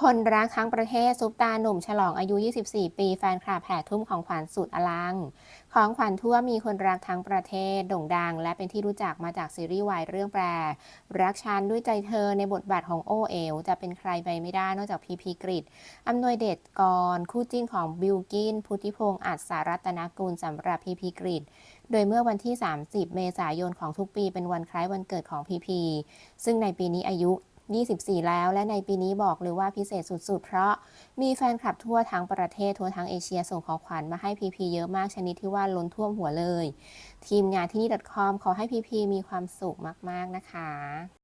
คนรักทั้งประเทศซุปตาหนุ่มฉลองอายุ 24 ปีแฟนคลับแห่ทุ่มของขวัญสุดอลัง ของขวัญทั่วมีคนรักทั้งประเทศโด่งดัง และเป็นที่รู้จักมาจากซีรีส์วายเรื่องแปร รักฉันด้วยใจเธอในบทบาทของโอเอล จะเป็นใครไปไม่ได้นอกจากพีพีกริดอำนวยเดชกร คู่จิ้นของบิลกิน พุทธิพงษ์อัศสารัตนกุลสำหรับพีพีกริดโดยเมื่อวันที่ 30 เมษายนของทุกปีเป็นวันคล้ายวันเกิดของพีพีซึ่งในปีนี้อายุ 24 แล้ว และในปีนี้บอกเลยว่าพิเศษสุดๆ เพราะมีแฟนคลับทั่วทั้งประเทศทั่วทั้งเอเชียส่งของขวัญมาให้พีพีเยอะมากชนิดที่ว่าล้นท่วมหัวเลย ทีมงานที่นี่ .com ขอให้พีพีมีความสุขมากๆนะคะ